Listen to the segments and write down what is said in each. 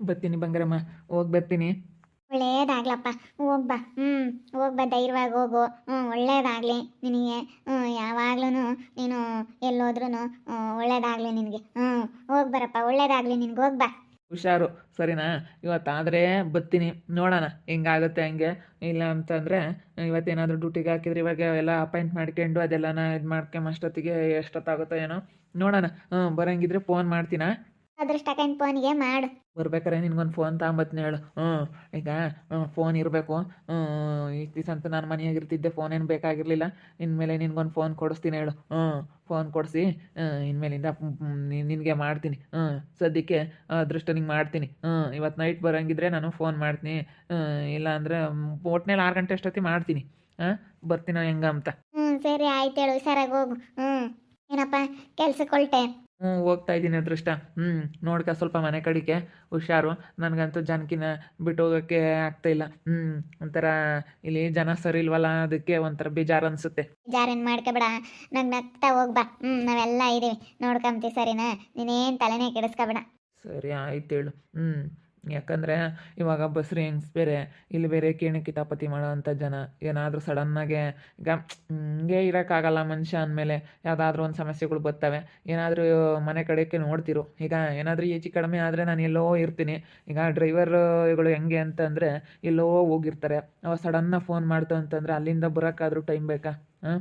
ಬರ್ತೀನಿ ಬಂಗಾರಮ್ಮ ಹೋಗಿ ಬರ್ತೀನಿ. ಒಳ್ಳೇದಾಗ್ಲಪ್ಪ ಹೋಗ್ಬಾ ಹ್ಮ್ ಹೋಗ್ಬಾ ಧೈರ್ಯವಾಗಿ ಹೋಗು ಹ್ಮ್ ಒಳ್ಳೇದಾಗ್ಲಿ ನಿನಗೆ ಹ್ಞೂ ಯಾವಾಗ್ಲೂ ನೀನು ಎಲ್ಲೋದ್ರೂ ಒಳ್ಳೇದಾಗ್ಲಿ ನಿನಗೆ ಹ್ಞೂ ಹೋಗ್ಬರಪ್ಪ ಒಳ್ಳೇದಾಗ್ಲಿ ನಿನ್ಗೆ ಹೋಗ್ಬಾ ಹುಷಾರು ಸರಿನಾ? ಇವತ್ತಾದರೆ ಬರ್ತೀನಿ ನೋಡೋಣ ಹೆಂಗಾಗುತ್ತೆ ಹಂಗೆ. ಇಲ್ಲ ಅಂತಂದರೆ ಇವತ್ತೇನಾದರೂ ಡ್ಯೂಟಿಗೆ ಹಾಕಿದ್ರೆ ಇವಾಗ ಎಲ್ಲ ಅಪಾಯಿಂಟ್ ಮಾಡ್ಕೊಂಡು ಅದೆಲ್ಲನ ಇದು ಮಾಡ್ಕೊಂಬ ಅಷ್ಟೊತ್ತಿಗೆ ಎಷ್ಟೊತ್ತಾಗುತ್ತೋ ಏನೋ. ನೋಡೋಣ ಹ್ಞೂ ಬರೋಂಗಿದ್ರೆ ಫೋನ್ ಮಾಡ್ತೀನಾ? ಅದೃಷ್ಟ ಫೋನ್ಗೆ ಮಾಡು. ಬರ್ಬೇಕಾರೆ ನಿನ್ಗೊಂದು ಫೋನ್ ತಗೊಂಬತ್ತೀನಿ ಹೇಳು. ಹ್ಞೂ ಈಗ ಫೋನ್ ಇರಬೇಕು. ಇಷ್ಟು ದಿವಸ ಅಂತ ನಾನು ಮನೆಯಾಗ ಇರ್ತಿದ್ದೆ ಫೋನ್ ಏನು ಬೇಕಾಗಿರಲಿಲ್ಲ. ಇನ್ಮೇಲೆ ನಿನ್ಗೊಂದು ಫೋನ್ ಕೊಡಿಸ್ತೀನಿ ಹೇಳು. ಹ್ಞೂ ಫೋನ್ ಕೊಡಿಸಿ ಇನ್ಮೇಲಿಂದ ನಿನಗೆ ಮಾಡ್ತೀನಿ. ಹ್ಞೂ ಸದ್ಯಕ್ಕೆ ಅದೃಷ್ಟ ನಿಂಗೆ ಮಾಡ್ತೀನಿ. ಹ್ಞೂ ಇವತ್ತು ನೈಟ್ ಬರೋಂಗಿದ್ರೆ ನಾನು ಫೋನ್ ಮಾಡ್ತೀನಿ. ಇಲ್ಲ ಅಂದರೆ ಒಟ್ನಲ್ಲಿ ಆರು ಗಂಟೆ ಅಷ್ಟೊತ್ತಿ ಮಾಡ್ತೀನಿ. ಹಾಂ ಬರ್ತೀನೋ ಹೆಂಗ ಅಂತ ಹ್ಞೂ ಸರಿ ಆಯ್ತು ಹೇಳು ಹುಷಾರಾಗಿ ಹೋಗು. ಹ್ಞೂ ಏನಪ್ಪ ಕೆಲ್ಸಕ್ಕೆ ಹೊಲ್ಟೆ? ಹ್ಞೂ ಹೋಗ್ತಾ ಇದ್ದೀನಿ ಅದೃಷ್ಟ. ಹ್ಞೂ ನೋಡ್ಕ ಸ್ವಲ್ಪ ಮನೆ ಕಡೆಗೆ. ಹುಷಾರು. ನನಗಂತೂ ಜನಕಿನ ಬಿಟ್ಟು ಹೋಗೋಕ್ಕೆ ಆಗ್ತಾಯಿಲ್ಲ ಹ್ಞೂ ಒಂಥರ ಇಲ್ಲಿ ಜನ ಸರಿ ಇಲ್ವಲ್ಲ ಅದಕ್ಕೆ ಒಂಥರ ಬೇಜಾರು ಅನಿಸುತ್ತೆ. ಬೇಜಾರೇನು ಮಾಡ್ಕೊಬೇಡ ನಂಗೆ ನಗ್ತಾ ಹೋಗ್ಬಾ ಹ್ಞೂ ನಾವೆಲ್ಲ ಇದೀವಿ. ನೋಡ್ಕೊಂತೀವಿ ಸರಿನಾ? ನೀನೇನು ತಲೆನೇ ಕೆಡಿಸ್ಕೊಬೇಡ ಸರಿ ಆಯ್ತು ಹೇಳು. ಹ್ಞೂ ಯಾಕಂದರೆ ಇವಾಗ ಬಸ್ರಿ ಹೆಂಗ್ಸ್ ಬೇರೆ, ಇಲ್ಲಿ ಬೇರೆ ಕೇಣಿ ಕಿತಾಪತಿ ಮಾಡೋವಂಥ ಜನ, ಏನಾದರೂ ಸಡನ್ನಾಗೆ ಈಗ ಹಿಂಗೆ ಇರೋಕ್ಕಾಗಲ್ಲ ಮನುಷ್ಯ ಅಂದಮೇಲೆ ಯಾವುದಾದ್ರೂ ಒಂದು ಸಮಸ್ಯೆಗಳು ಬರ್ತವೆ. ಏನಾದರೂ ಮನೆ ಕಡೆಗೆ ನೋಡ್ತಿರು. ಈಗ ಏನಾದರೂ ಹೆಚ್ಚು ಕಡಿಮೆ ಆದರೆ ನಾನು ಎಲ್ಲೋ ಇರ್ತೀನಿ. ಈಗ ಡ್ರೈವರ್ಗಳು ಹೆಂಗೆ ಅಂತಂದರೆ ಎಲ್ಲೋ ಹೋಗಿರ್ತಾರೆ. ಅವ ಸಡನ್ನಾಗಿ ಫೋನ್ ಮಾಡ್ತು ಅಂತಂದರೆ ಅಲ್ಲಿಂದ ಬರೋಕ್ಕಾದ್ರೂ ಟೈಮ್ ಬೇಕಾ? ಹಾಂ?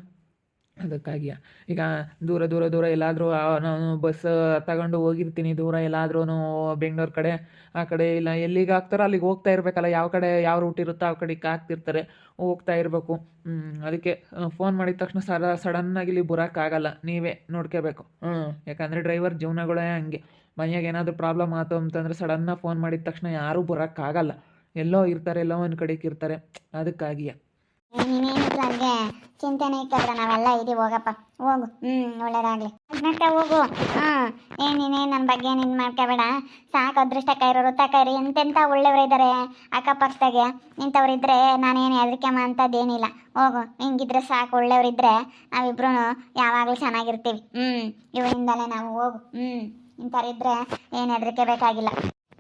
ಅದಕ್ಕಾಗಿಯ. ಈಗ ದೂರ ದೂರ ದೂರ ಎಲ್ಲಾದರೂ ನಾನು ಬಸ್ ತಗೊಂಡು ಹೋಗಿರ್ತೀನಿ. ದೂರ ಎಲ್ಲಾದ್ರೂ ಬೆಂಗ್ಳೂರು ಕಡೆ, ಆ ಕಡೆ ಇಲ್ಲ. ಎಲ್ಲಿಗೆ ಹಾಕ್ತಾರೋ ಅಲ್ಲಿಗೆ ಹೋಗ್ತಾ ಇರಬೇಕಲ್ಲ. ಯಾವ ಕಡೆ ಯಾವ ರೂಟ್ ಇರುತ್ತೋ ಆ ಕಡೆಗೆ ಹಾಕ್ತಿರ್ತಾರೆ. ಹೋಗ್ತಾ ಇರಬೇಕು. ಅದಕ್ಕೆ ಫೋನ್ ಮಾಡಿದ ತಕ್ಷಣ ಸಡ ಸಡನ್ನಾಗಿ ಇಲ್ಲಿ ಬರೋಕ್ಕಾಗಲ್ಲ ನೀವೇ ನೋಡ್ಕೋಬೇಕು. ಹ್ಞೂ ಯಾಕಂದರೆ ಡ್ರೈವರ್ ಜೀವನಗಳೇ ಹಂಗೆ. ಮನೆಯಾಗ ಏನಾದರೂ ಪ್ರಾಬ್ಲಮ್ ಆಯ್ತು ಅಂತಂದರೆ ಸಡನ್ನಾಗಿ ಫೋನ್ ಮಾಡಿದ ತಕ್ಷಣ ಯಾರೂ ಬರೋಕ್ಕಾಗಲ್ಲ ಎಲ್ಲೋ ಇರ್ತಾರೆ, ಎಲ್ಲೋ ಒಂದು ಕಡೆಗೆ ಇರ್ತಾರೆ. ಅದಕ್ಕಾಗಿಯ. ನೀನೇನಿಲ್ಲ ಚಿಂತೆನೆ ಇಕ್ಕದ್ರ ನಾವೆಲ್ಲ ಇದೀವಿ ಹೋಗಪ್ಪ. ಹೋಗು. ಹ್ಮ್, ಒಳ್ಳೇದಾಗಲಿ. ಅದನ್ನಕ್ಕ ಹೋಗು. ಹಾಂ, ಏನು, ನೀನೇ ನನ್ನ ಬಗ್ಗೆ ನಿನ್ನ ಮಾಡ್ಕೋಬೇಡ. ಸಾಕು, ಅದೃಷ್ಟ ಕೈರೋರು ತಕೈರಿ ಎಂತೆಂಥ ಒಳ್ಳೆಯವರು ಇದ್ದಾರೆ ಅಕ್ಕಪಕ್ಕದಾಗೆ. ಇಂಥವ್ರಿದ್ರೆ ನಾನೇನು ಹೆದರಿಕೆಮ್ಮ ಅಂಥದ್ದೇನಿಲ್ಲ ಹೋಗು, ಹಿಂಗಿದ್ರೆ ಸಾಕು ಒಳ್ಳೆಯವರಿದ್ರೆ ನಾವಿಬ್ರು ಯಾವಾಗಲೂ ಚೆನ್ನಾಗಿರ್ತೀವಿ. ಹ್ಮ್ ಇವರಿಂದಲೇ ನಾವು ಹೋಗು. ಹ್ಞೂ ಇಂಥವ್ರಿದ್ರೆ ಏನು ಹೆದರಿಕೆ ಬೇಕಾಗಿಲ್ಲ.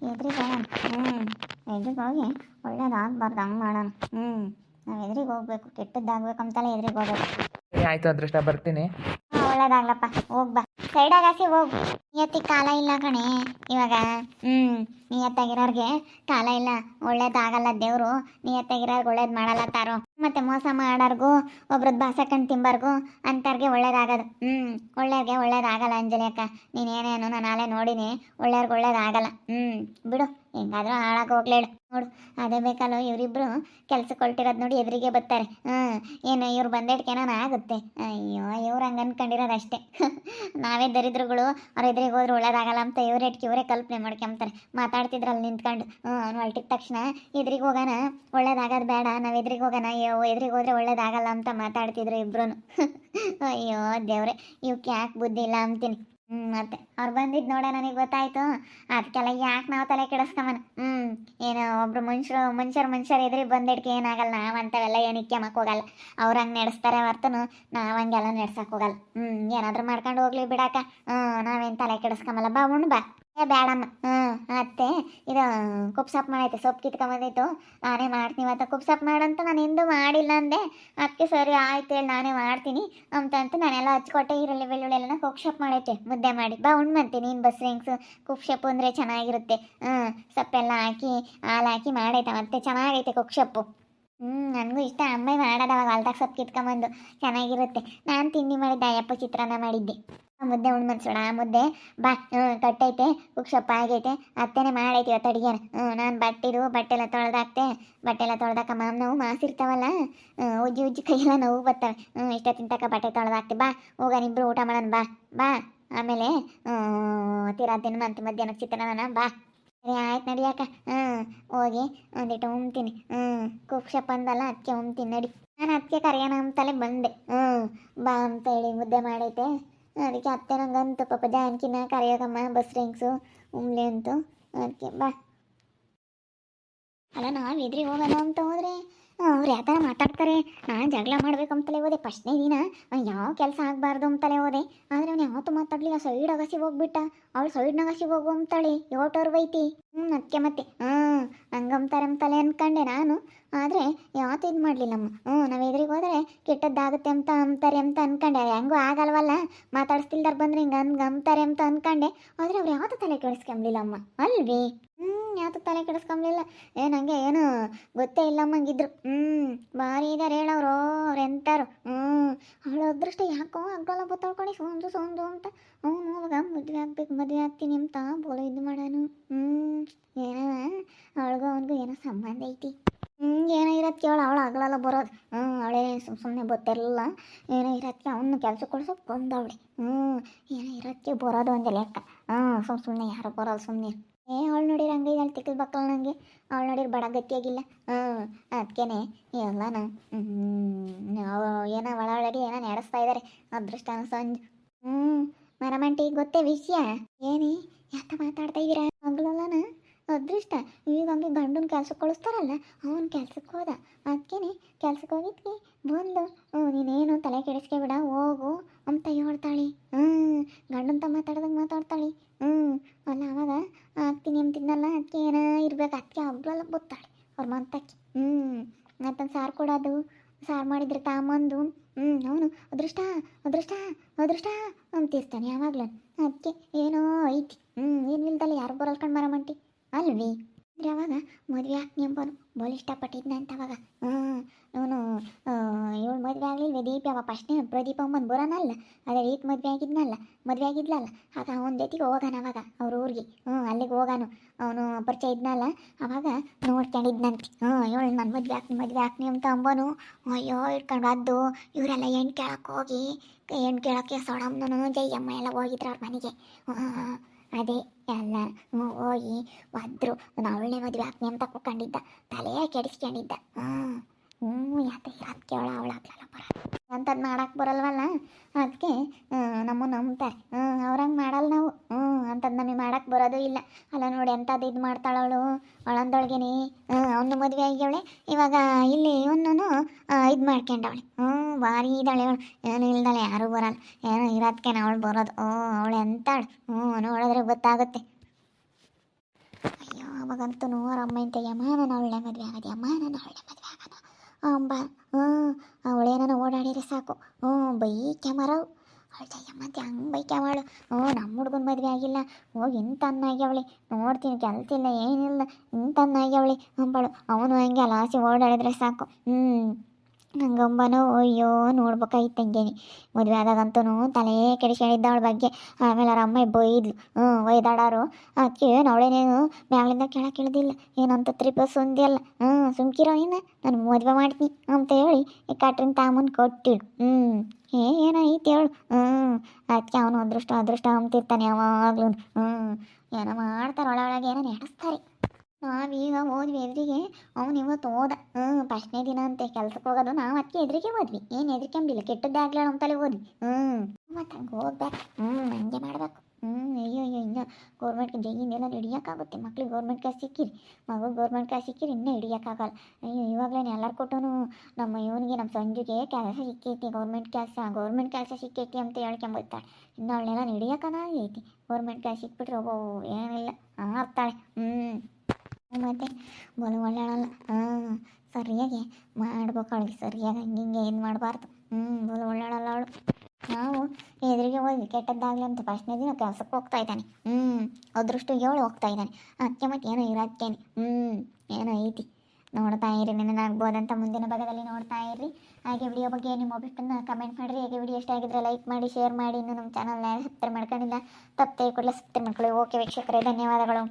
ಹ್ಮ್ ಹ್ಞೂ ಹೋಗಿ ಒಳ್ಳೇದಾಗಬಾರ್ದು, ಹಂಗೆ ಮಾಡೋಣ. ಹ್ಞೂ ನಾವು ಎದುರಿಗೆ ಹೋಗ್ಬೇಕು. ಕೆಟ್ಟದ್ದಾಗ್ಬೇಕು ಅಂತಲೇ ಎದುರಿಗೆ ಹೋಗ್ಬೇಕು. ಆಯ್ತು ಅದೃಷ್ಟ ಬರ್ತೀನಿ. ಹಾಂ ಒಳ್ಳೇದಾಗ್ಲಪ್ಪ. ಹೋಗ್ಬಾ ಸೈಡಾಗ ಹಾಸಿ ಹೋಗು. ನಿಯತ್ತಿಗೆ ಕಾಲ ಇಲ್ಲ ಕಣೆ. ಇವಾಗ ಹ್ಞೂ ನಿಯತ್ತಾಗಿರೋರ್ಗೆ ಕಾಲ ಇಲ್ಲ, ಒಳ್ಳೇದಾಗಲ್ಲ ದೇವರು, ನಿಯತ್ತಾಗಿರೋರ್ಗೆ ಒಳ್ಳೇದು ಮಾಡಲ್ಲ ತಾರೋ. ಮತ್ತೆ ಮೋಸ ಮಾಡೋರ್ಗೂ ಒಬ್ರದ್ದು ಬಾಸಕಂಡು ತಿಂಬಾರ್ಗೂ ಅಂಥವ್ರಿಗೆ ಒಳ್ಳೇದಾಗದು. ಹ್ಞೂ ಒಳ್ಳೆಯವ್ರಿಗೆ ಒಳ್ಳೇದಾಗಲ್ಲ ಅಂಜಲಿ ಅಕ್ಕ. ನೀನೇನೇನು, ನಾನು ನಾಳೆ ನೋಡಿನಿ ಒಳ್ಳೆಯವ್ರಿಗೆ ಒಳ್ಳೇದಾಗಲ್ಲ. ಹ್ಞೂ ಬಿಡು, ಹೆಂಗಾದ್ರೂ ಹಾಳಾಗಿ ಹೋಗ್ಲೇಳು. ನೋಡು, ಅದೇ ಬೇಕಲ್ಲ ಇವರಿಬ್ರು ಕೆಲ್ಸಕ್ಕೆ ಹೊಲ್ಟಿರೋದು ನೋಡಿ ಎದುರಿಗೆ ಬರ್ತಾರೆ ಹ್ಮ್, ಏನು ಇವ್ರು ಬಂದೇಟ್ಗೆ ಏನಾನ ಆಗುತ್ತೆ. ಅಯ್ಯೋ, ಇವ್ರು ಹಂಗೆ ಅನ್ಕೊಂಡಿರೋದು ಅಷ್ಟೇ. ನಾವೇ ದರಿದ್ರಗಳು, ಅವ್ರ ಎದುರಿಗೆ ಹೋದ್ರೆ ಒಳ್ಳೇದಾಗಲ್ಲ ಅಂತ ಇವ್ರೇಟ್ಗೆ ಇವರೇ ಕಲ್ಪನೆ ಮಾಡ್ಕೊಂತಾರೆ ಮಾತಾಡ್ತಿದ್ರಲ್ಲಿ ನಿಂತ್ಕೊಂಡು ಅವ್ನು ಹೊಲ್ಟಿದ ತಕ್ಷಣ, ಎದುರಿಗೆ ಹೋಗೋಣ ಒಳ್ಳೇದಾಗೋದು ಬೇಡ, ನಾವು ಎದುರಿಗೆ ಹೋಗೋಣ? ಅಯ್ಯೋ ಎದುರಿಗೆ ಹೋದ್ರೆ ಒಳ್ಳೇದಾಗಲ್ಲ ಅಂತ ಮಾತಾಡ್ತಿದ್ರು ಇಬ್ರು ಅಯ್ಯೋ, ದೇವ್ರೆ ಇವಕ್ಕೆ ಯಾಕೆ ಬುದ್ಧಿ ಇಲ್ಲ ಅಂತೀನಿ. ಹ್ಞೂ ಮತ್ತೆ, ಅವ್ರು ಬಂದಿದ್ದು ನೋಡ ನನಗೆ ಗೊತ್ತಾಯ್ತು. ಅದಕ್ಕೆಲ್ಲ ಯಾಕೆ ನಾವು ತಲೆ ಕೆಡಿಸ್ಕೊಂಬನ ಹ್ಞೂ ಏನು ಒಬ್ರು ಮನುಷ್ಯರು ಮನುಷ್ಯರು ಮನುಷ್ಯರು ಎದ್ರಿಗೆ ಬಂದಿಡ್ಕೆ ಏನಾಗಲ್ಲ, ನಾವು ಅಂಥವೆಲ್ಲ ಏನಕ್ಕೆ ಹೋಗಲ್ಲ. ಅವ್ರು ಹಂಗೆ ನಡೆಸ್ತಾರೆ ಹೊರ್ತನು, ನಾವು ಹಂಗೆಲ್ಲ ಹೋಗಲ್ಲ. ಹ್ಞೂ ಏನಾದರೂ ಮಾಡ್ಕೊಂಡು ಹೋಗ್ಲಿ ಬಿಡಾಕ ಹ್ಞೂ ನಾವೇನು ತಲೆ ಕೆಡಿಸ್ಕೊಂಬಲ್ಲ ಬಾ ಉಣ್ ಬಾ. ಬೇಡಮ್ಮ ಹಾಂ ಅತ್ತೆ, ಇದು ಕುಪ್ ಸೊಪ್ಪು ಮಾಡೈತೆ, ಸೊಪ್ಪು ಕಿತ್ಕೊಂಬಂದಿತ್ತು. ನಾನೇ ಮಾಡ್ತೀನಿ ಅಂತ ಕುಪ್ ಮಾಡಂತ ನಾನು ಎಂದೂ ಮಾಡಿಲ್ಲ ಅಂದೆ. ಅದಕ್ಕೆ ಸರಿ ಆಯ್ತು ಹೇಳಿ ನಾನೇ ಮಾಡ್ತೀನಿ ಅಂತ ಅಂತ ನಾನೆಲ್ಲ ಹಚ್ಕೊಟ್ಟೆ, ಈರುಳ್ಳಿ, ಬೆಳ್ಳುಳ್ಳಿ ಎಲ್ಲ ಕುಕ್ ಶಾಪ್ ಮಾಡೈತೆ, ಮುದ್ದೆ ಮಾಡಿ. ಬಾ ಉಣ್ಮಂತೀನಿ ನೀನು ಬಸ್ ರಿಂಗ್ಸ್. ಕುಕ್ ಸೊಪ್ಪು ಅಂದರೆ ಚೆನ್ನಾಗಿರುತ್ತೆ. ಹ್ಞೂ ಸೊಪ್ಪೆಲ್ಲ ಹಾಕಿ, ಹಾಲು ಹಾಕಿ ಮಾಡೈತೆ, ಮತ್ತೆ ಚೆನ್ನಾಗೈತೆ ಕುಕ್ ಹ್ಞೂ ನನಗೂ ಇಷ್ಟ. ಅಮ್ಮ ಮಾಡೋದು ಅವಾಗ ಹೊಲ್ದಾಗ ಸೊಪ್ಪು ಕಿತ್ಕೊಂಬಂದು ಚೆನ್ನಾಗಿರುತ್ತೆ. ನಾನು ತಿಂಡಿ ಮಾಡಿದ್ದೆ ಅಯ್ಯಪ್ಪ ಚಿತ್ರಾನ್ನ ಮಾಡಿದ್ದೆ. ಆ ಮುದ್ದೆ ಉಣ್ ಮನ್ಸೋಣ, ಆ ಮುದ್ದೆ ಬಾ ಕಟ್ಟೈತೆ ಕುಕ್ ಸೊಪ್ಪು ಆಗೈತೆ, ಅತ್ತೆನೇ ಮಾಡೈತಿ ಇವತ್ತು ಅಡುಗೆನ. ಹ್ಞೂ ನಾನು ಬಟ್ಟಿದು ಬಟ್ಟೆ ಎಲ್ಲ ತೊಳೆದಾಕ್ತೆ. ಬಟ್ಟೆ ಎಲ್ಲ ತೊಳ್ದಾಕ ಮಾಮ್ ನೋವು ಮಾಸಿರ್ತಾವಲ್ಲ. ಉಜ್ಜಿ ಉಜ್ಜಿ ಕೈಯೆಲ್ಲ ನೋವು ಬರ್ತವೆ. ಹ್ಞೂ ಇಷ್ಟ ತಿಂತಕ ಬಟ್ಟೆ ತೊಳೆದಾಕ್ತೆ. ಬಾ, ಹೋಗ ನಿಬ್ರು ಊಟ ಮಾಡೋಣ, ಬಾ ಬಾ. ಆಮೇಲೆ ತೀರಾ ತಿನ್ನು ಮಧ್ಯಾಹ್ನ ಚಿತ್ರಾನ್ನ ಬಾ. ಸರಿ, ಆಯ್ತು ನಡಿಯಾಕ ಹ್ಞೂ ಹೋಗಿ. ಒಂದಿಟ್ಟು ಉಣ್ತೀನಿ. ಹ್ಞೂ ಕುಕ್ಷಪ್ಪ ಅಂದಲ್ಲ ಅದಕ್ಕೆ ಉಣ್ತೀನಿ. ನಡಿ. ನಾನು ಅದಕ್ಕೆ ಕರೆಯೋಣ ಅಂತಲೇ ಬಂದೆ. ಹ್ಞೂ ಬಾ ಅಂತೇಳಿ ಮುದ್ದೆ ಮಾಡೈತೆ. ಅದಕ್ಕೆ ಅತ್ತೆ ನಂಗಂತು ಪಾಪ ಜಾನಕಿನ ಕರೆಯೋಕಮ್ಮ ಬಸ್ ರಿಂಗ್ಸು, ಉಮ್ಲಿ ಅಂತು. ಅದಕ್ಕೆ ಬಾ. ಅಲ್ಲ, ನಾವು ಇದ್ರಿ ಹೋಗೋಣ ಅಂತ ಹೋದ್ರೆ ಅವ್ರು ಯಾವ ಥರ ಮಾತಾಡ್ತಾರೆ. ನಾನು ಜಗಳ ಮಾಡ್ಬೇಕು ಅಂತಲೇ ಹೋದೆ. ಫಸ್ಟ್ನೇ ದಿನ ಯಾವ ಕೆಲಸ ಆಗಬಾರ್ದು ಅಂತಲೇ ಹೋದೆ. ಆದರೆ ಅವ್ನು ಯಾವತ್ತೂ ಮಾತಾಡ್ಲಿಲ್ಲ. ಸೈಡ್ ಅಗಸಿ ಹೋಗ್ಬಿಟ್ಟ. ಅವಳು ಸೈಡ್ ನಗಸಿ ಹೋಗು ಅಂತಾಳೆ. ಯೋಟೋರ್ ಬೈತಿ. ಹ್ಞೂ ಅದಕ್ಕೆ ಮತ್ತೆ. ಹಾಂ ಹಂಗಂತಾರೆ ಅಂತಲೇ ಅಂದ್ಕೊಂಡೆ ನಾನು. ಆದರೆ ಯಾವತ್ತೂ ಇದು ಮಾಡಲಿಲ್ಲಮ್ಮ. ಹ್ಞೂ ನಾವು ಎದುರಿಗೆ ಹೋದರೆ ಕೆಟ್ಟದ್ದಾಗುತ್ತೆ ಅಂತ ಅಂತಾರೆ ಅಂತ ಅನ್ಕೊಂಡೆ. ಹೆಂಗೂ ಆಗಲ್ವಲ್ಲ. ಮಾತಾಡಿಸ್ತಿಲ್ದಾರ ಬಂದ್ರೆ ಹಿಂಗೆ ಅಂತಾರೆ ಅಂತ ಅಂದ್ಕೊಂಡೆ ಆದರೆ ಅವ್ರು ಯಾವತ್ತೂ ತಲೆ ಕೆಡಿಸ್ಕೊಂಬ್ಲಿಲ್ಲಮ್ಮ. ಅಲ್ವೇ? ಯಾವತ್ತೂ ತಲೆ ಕೆಡಿಸ್ಕೊಂಬ್ಲಿಲ್ಲ. ಏ ನನಗೆ ಏನು ಗೊತ್ತೇ ಇಲ್ಲಮ್ಮಂಗಿದ್ರು ಹ್ಞೂ ಭಾರಿ ಇದಾರೆ ಹೇಳವ್ರು, ಅವ್ರು ಎಂತಾರು. ಹ್ಞೂ ಅವಳ ಅದೃಷ್ಟ ಯಾಕೋ ಅಗ್ಗಲ್ಲ ಬತ್ತಳ್ಕೊಂಡು ಸೋಂದು ಸೋಂದು ಅಂತ. ಹ್ಞೂ ಅವಾಗ ಮದುವೆ ಆಗ್ಬೇಕು, ಮದುವೆ ಆಗ್ತೀನಿ ಅಂತ ಬೋಲೋ ಇದು ಮಾಡೋನು. ಹ್ಞೂ ಏನೋ, ಅವಳಿಗೂ ಅವನಿಗೂ ಏನೋ ಸಂಬಂಧ ಐತಿ. ಹ್ಞೂ ಏನೋ ಇರತ್ತೆ ಅವಳು ಅವಳು ಆಗಲಲ್ಲ ಬರೋದು. ಹ್ಞೂ ಅವಳೇ ಸುಮ್ಮ ಸುಮ್ಮನೆ ಗೊತ್ತಿರಲಿಲ್ಲ. ಏನೋ ಇರತ್ತೆ ಅವನ್ನ ಕೆಲಸ ಕೊಡ್ಸೋಕೆ ಬಂದವಳೆ. ಹ್ಞೂ ಏನೋ ಇರತ್ತೆ ಬರೋದು ಒಂದು ಲೆಕ್ಕ. ಹ್ಞೂ ಸುಮ್ಮ ಸುಮ್ಮನೆ ಯಾರು ಬರೋಲ್ಲ ಸುಮ್ಮನೆ ಏ, ಅವಳು ನೋಡಿರ ಹಂಗೆ ಇದ್ದಾಳೆ ತಿಕ್ಕಲ್ ನನಗೆ ಅವಳು ನೋಡಿರ ಬಡ ಗಟ್ಟಿಯಾಗಿಲ್ಲ ಹ್ಞೂ ಅದಕ್ಕೇನೆ ಎಲ್ಲಾನ ಏನೋ ಒಳ ಒಳಗೆ ಏನೋ ನಡೆಸ್ತಾ ಇದ್ದಾರೆ ಅದೃಷ್ಟ ಸಂಜೆ ಹ್ಞೂ ಮರಮಂಟಿ, ಗೊತ್ತೇ ವಿಷಯ? ಏನೇ, ಯಾಕೆ ಮಾತಾಡ್ತಾ ಇದ್ದೀರಾ ಮಗಳಲ್ಲನ ಅದೃಷ್ಟ. ಈಗ ಹಂಗೆ ಗಂಡನ ಕೆಲ್ಸಕ್ಕೆ ಕಳಿಸ್ತಾರಲ್ಲ, ಅವನ ಕೆಲ್ಸಕ್ಕೆ ಹೋದ. ಅದಕ್ಕೇನೆ ಕೆಲ್ಸಕ್ಕೆ ಹೋಗಿದ್ಕೆ ಬಂದು ನೀನೇನು ತಲೆ ಕೆಡಿಸ್ಕೊಬೇಡ, ಹೋಗು, ಅಂತ ಹೇಳ್ತಾಳೆ. ಹ್ಞೂ ಗಂಡಂತ ಮಾತಾಡ್ದಂಗೆ ಮಾತಾಡ್ತಾಳೆ. ಹ್ಞೂ ಅಲ್ಲ, ಅವಾಗ ಆಗ್ತೀನಿ ಅಂತಿದ್ನಲ್ಲ ಅದಕ್ಕೆ ಏನೋ ಇರ್ಬೇಕು ಅದಕ್ಕೆ ಹಗ್ಲೆಲ್ಲ ಬತ್ತಾಳೆ ಅವ್ರ ಮಂತಕ್ಕೆ ಹ್ಞೂ ಮತ್ತೊಂದು ಸಾರು ಕೊಡೋದು, ಸಾರು ಮಾಡಿದ್ರೆ ತಾಮಂದು ಹ್ಞೂ ಅವನು, ಅದೃಷ್ಟ ಅದೃಷ್ಟ ಅದೃಷ್ಟ, ಅಂತಿರ್ತಾನೆ ಯಾವಾಗಲೂ. ಅದಕ್ಕೆ ಏನೋ ಐತಿ. ಹ್ಞೂ ಏನಿಲ್ದಲ್ಲ ಯಾರು ಬರಲ್ ಮರ ಮರಮಂಟಿ ಅಲ್ವಿ. ಅಂದರೆ ಅವಾಗ ಮದುವೆ ಆಗ್ತೀನಿ ಅಂಬನು ಭಾಳ ಇಷ್ಟಪಟ್ಟಿದ್ನ ಅಂತ ಅವಾಗ ಹ್ಞೂ ಅವನು ಇವಳು ಮದುವೆ ಆಗಲಿಲ್ವೇ ದೀಪ? ಅವ ಫಸ್ಟ್ನೇ ಪ್ರದೀಪ ಅಮ್ಮನ್ ಬರೋನಲ್ಲ. ಅದೇ ರೀತಿ ಮದುವೆ ಆಗಿದ್ನಲ್ಲ, ಮದುವೆ ಆಗಿದ್ಲಲ್ಲ. ಆಗ ಅವನ ಜೊತೆಗೆ ಹೋಗಾನ ಅವಾಗ, ಅವ್ರ ಊರಿಗೆ. ಹ್ಞೂ ಅಲ್ಲಿಗೆ ಹೋಗಾನು. ಅವನು ಪರಿಚಯ ಇದ್ನಲ್ಲ, ಅವಾಗ ನೋಡ್ಕೊಂಡಿದ್ನಂತೆ. ಹ್ಞೂ ಇವಳು ನನ್ನ ಮದುವೆ ಹಾಕ್ನಿ ಮದುವೆ ಹಾಕ್ನಿ ಅಂತ ಅಂಬನು, ಅಯ್ಯೋ, ಇಟ್ಕೊಂಡು ಬಂದು, ಇವರೆಲ್ಲ ಹೆಣ್ಣು ಕೇಳಕ್ಕೆ ಹೋಗಿ ಹೆಣ್ಣು ಕೇಳೋಕ್ಕೆ ಜೈ ಅಮ್ಮ ಎಲ್ಲ ಹೋಗಿದ್ರು ಅವ್ರ ಮನೆಗೆ. ಹ್ಞೂ ಅದೇ ಎಲ್ಲ. ಹೋಗಿ. ಒದ್ರು ಅವಳನ್ನೇ ಮದುವೆ ಆಗ್ತೀನಿ ಅಂತ ಕೂಕೊಂಡಿದ್ದ ತಲೆಯ ಕೆಡಿಸ್ಕೊಂಡಿದ್ದ. ಹ್ಞೂ ಹ್ಞೂ ಯಾಕೆ ಇರೋದು ಕೇಳ ಅವಳಾಗ್ಲಲ್ಲ ಬರ. ಅಂಥದ್ದು ಮಾಡೋಕ್ಕೆ ಬರಲ್ವಲ್ಲ? ಅದಕ್ಕೆ ನಮ್ಮ ನಂಬ್ತಾರೆ ಹ್ಞೂ ಅವ್ರಂಗೆ ಮಾಡಲ್ಲ ನಾವು. ಹ್ಞೂ ಅಂಥದ್ದು ನಮಗೆ ಮಾಡೋಕ್ಕೆ ಬರೋದು ಇಲ್ಲ. ಅಲ್ಲ ನೋಡಿ ಎಂಥದ್ದು ಇದು ಮಾಡ್ತಾಳವಳು? ಅವಳಂದೊಳಗೇನೆ ಹ್ಞೂ ಅವನು ಮದುವೆ ಆಗ್ಯವಳೆ ಇವಾಗ ಇಲ್ಲಿ ಇವನು ಇದು ಮಾಡ್ಕೊಂಡವಳೆ. ಹ್ಞೂ ಭಾರಿ ಇದ್ದಾಳೆ ಅವಳು. ಏನು ಇಲ್ದಾಳೆ ಯಾರೂ ಬರಲ್ಲ. ಏನೋ ಇರೋದಕ್ಕೆ ಅವಳು ಬರೋದು? ಓ, ಅವಳು ಎಂತಾಳು? ಹ್ಞೂ ನೋಡಿದ್ರೆ ಗೊತ್ತಾಗುತ್ತೆ. ಅಯ್ಯೋ ಅವಾಗಂತೂ ಅವ್ರ ಇಂತ ಯಮಾನನ ಒಳ್ಳೆ ಅವಳೆ ಮದುವೆ ಆಗೋದು ಯಮಾನನ ಒಳ್ಳೆ ಅವಳೆ ಮದುವೆ ಆಗೋದು. ಅಂಬ, ಹ್ಞೂ ಅವಳೇನ ಓಡಾಡಿದ್ರೆ ಸಾಕು. ಹ್ಞೂ ಬೈ ಮರವು. ಅವಳು ಜಯಮ್ಮ ಅಂತ ಹಂಗೆ ಬೈ ಹ್ಞೂ, ನಮ್ಮ ಹುಡ್ಗನ ಮದುವೆ ಆಗಿಲ್ಲ. ಹೋಗಿ ಇಂಥ ಅವಳಿ. ನೋಡ್ತೀನಿ ಕೆಲ್ತಿಲ್ಲ ಏನಿಲ್ಲ. ಇಂಥ ಅವಳಿ ಅಂಬಳು. ಅವನು ಹಂಗೆ ಲಾಸಿ ಓಡಾಡಿದ್ರೆ ಸಾಕು. ಹ್ಞೂ. ಹಂಗಂಬನು ಅಯ್ಯೋ, ನೋಡ್ಬೇಕಾಗಿತ್ತು ಹಂಗೇನಿ ಮದುವೆ ಆದಾಗಂತೂ ತಲೆ ಕೆಡಿಸ್ಕೊಂಡಿದ್ದ ಅವಳ ಬಗ್ಗೆ. ಆಮೇಲೆ ಅವ್ರ ಅಮ್ಮ ಬೈದ್ಲು ಹ್ಞೂ ಒಯ್ದಾಡಾರು. ಅದಕ್ಕೆ ಅವಳೇನೇನು ಮ್ಯಾಲಿಂದ ಕೇಳ್ದಿಲ್ಲ ಇಳ್ದಿಲ್ಲ. ಏನಂತ ತ್ರಿಪಸ್ ಅಲ್ಲ. ಹ್ಞೂ ಸುಮ್ಕಿರೋ ಇನ್ನು ನಾನು ಮದುವೆ ಮಾಡ್ತೀನಿ ಅಂತ ಹೇಳಿ ಈ ಕಟ್ರಿನ ತಾಮನ್ ಕೊಟ್ಟಿಳು. ಹ್ಞೂ ಏ ಏನೈತಿ ಹೇಳು. ಹ್ಞೂ ಅದಕ್ಕೆ ಅವನು ಅದೃಷ್ಟ ಅದೃಷ್ಟ ಅಂತಿರ್ತಾನೆ ಯಾವಾಗ್ಲೂ ಹ್ಞೂ ಏನೋ ಮಾಡ್ತಾರೆ ಒಳಗೆ ಏನೋ ನಡೆಸ್ತಾರೆ. ನಾವೀಗ ಹೋದ್ವಿ ಎದುರಿಗೆ. ಅವನು ಇವತ್ತು ಹೋದ. ಹ್ಞೂ ಫಸ್ಟ್ನೇ ದಿನ ಅಂತ ಕೆಲ್ಸಕ್ಕೆ ಹೋಗೋದು. ನಾವು ಅದಕ್ಕೆ ಎದುರಿಗೆ ಹೋದ್ವಿ. ಏನು ಎದ್ರಿಕೆಂಬಿಲ್ಲ ಕೆಟ್ಟದ್ದಾಗ್ಲ ಅಂತಲೇ ಹೋದ್ವಿ. ಹ್ಞೂ ಮತ್ತೆ ಹಂಗೆ ಹೋಗ್ಬೇಕು. ಹ್ಞೂ ಹಂಗೆ ಮಾಡಬೇಕು. ಹ್ಞೂ ಅಯ್ಯೋ ಅಯ್ಯೋ, ಇನ್ನು ಗೌರ್ಮೆಂಟ್ ಜೈಯಿಂದೆಲ್ಲ ಹಿಡಿಯೋಕ್ಕಾಗುತ್ತೆ ಮಕ್ಳಿಗೆ ಗೌರ್ಮೆಂಟ್ ಕಾಸು ಸಿಕ್ಕಿರಿ. ಮಗು ಗೌರ್ಮೆಂಟ್ ಕಾಸು ಸಿಕ್ಕಿರಿ, ಇನ್ನೂ ಹಿಡಿಯೋಕ್ಕಾಗಲ್ಲ. ಅಯ್ಯೋ ಇವಾಗಲೇ ಎಲ್ಲರ ಕೊಟ್ಟನು ನಮ್ಮ ಇವನಿಗೆ, ನಮ್ಮ ಸಂಜುಗೆ ಕೆಲಸ ಸಿಕ್ಕೈತಿ. ಗೌರ್ಮೆಂಟ್ ಕೆಲಸ ಗೌರ್ಮೆಂಟ್ ಕೆಲಸ ಸಿಕ್ಕೈತಿ ಅಂತ ಹೇಳ್ಕೊಂಬರ್ತಾಳೆ ಇನ್ನು ಅವಳನ್ನೆಲ್ಲ ಹಿಡಿಯೋಕ್ಕಾಗೈತಿ ಗೌರ್ಮೆಂಟ್ ಕೆಲಸ ಸಿಕ್ಬಿಟ್ರೆ ಓ ಏನಿಲ್ಲ ಆರ್ತಾಳೆ ಹ್ಞೂ ಮತ್ತೆ ಬಲು ಒಳ್ಳೆಯಳಲ್ಲ ಹಾಂ, ಸರಿಯಾಗಿ ಮಾಡ್ಬೇಕು ಅವಳಿಗೆ, ಸರಿಯಾಗಿ ಹಂಗೆ ಹಿಂಗೆ ಏನು ಮಾಡಬಾರ್ದು. ಹ್ಞೂ ಬಲು ಒಳ್ಳೆಯಳಲ್ಲ ಅವಳು. ನಾವು ಎದುರಿಗೆ ಹೋಗಿ ಕೆಟ್ಟದ್ದಾಗಲಿ ಅಂತ ಫಸ್ಟ್ನೇ ದಿನ ಕೆಲ್ಸಕ್ಕೆ ಹೋಗ್ತಾ ಇದ್ದಾನೆ. ಹ್ಞೂ ಅದೃಷ್ಟು ಏಳು ಹೋಗ್ತಾ ಇದ್ದಾನೆ. ಅದಕ್ಕೆ ಮತ್ತೆ ಏನೋ ಇರೋಕ್ಕೇನೆ ಹ್ಞೂ ಏನೋ ಐತಿ. ನೋಡ್ತಾ ಇರಿ ನೆನಾಗ್ಬೋದಂತ ಮುಂದಿನ ಭಾಗದಲ್ಲಿ ನೋಡ್ತಾ ಇರ್ರಿ ಹಾಗೆ ವಿಡಿಯೋ ಬಗ್ಗೆ ನಿಮ್ಮ ಒಬ್ಬಿಟ್ಟನ್ನು ಕಮೆಂಟ್ ಮಾಡಿರಿ. ಹಾಗೆ ವಿಡಿಯೋ ಇಷ್ಟ ಆಗಿದ್ರೆ ಲೈಕ್ ಮಾಡಿ ಶೇರ್ ಮಾಡಿ. ಇನ್ನು ನಮ್ಮ ಚಾನಲ್ನ ಸಬ್ಸ್ಕ್ರೈಬ್ ಮಾಡ್ಕೊಂಡಿಲ್ಲ ತಪ್ಪದೆ ಕೂಡಲೇ ಸಬ್ಸ್ಕ್ರೈಬ್ ಮಾಡ್ಕೊಳ್ಳಿ. ಓಕೆ ವೀಕ್ಷಕರೇ, ಧನ್ಯವಾದಗಳು.